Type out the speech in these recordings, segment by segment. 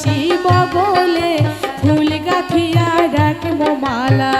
আসিব বলে ফুল গাথিয়া রাখব মালা।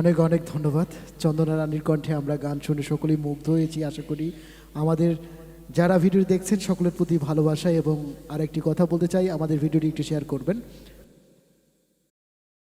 অনেক অনেক ধন্যবাদ। চন্দনা রানীর কণ্ঠে আমরা গান শুনে সকলেই মুগ্ধ হয়েছি, আশা করি। আমাদের যারা ভিডিও দেখছেন, সকলের প্রতি ভালোবাসা এবং আরেকটি কথা বলতে চাই, আমাদের ভিডিওটি একটু শেয়ার করবেন।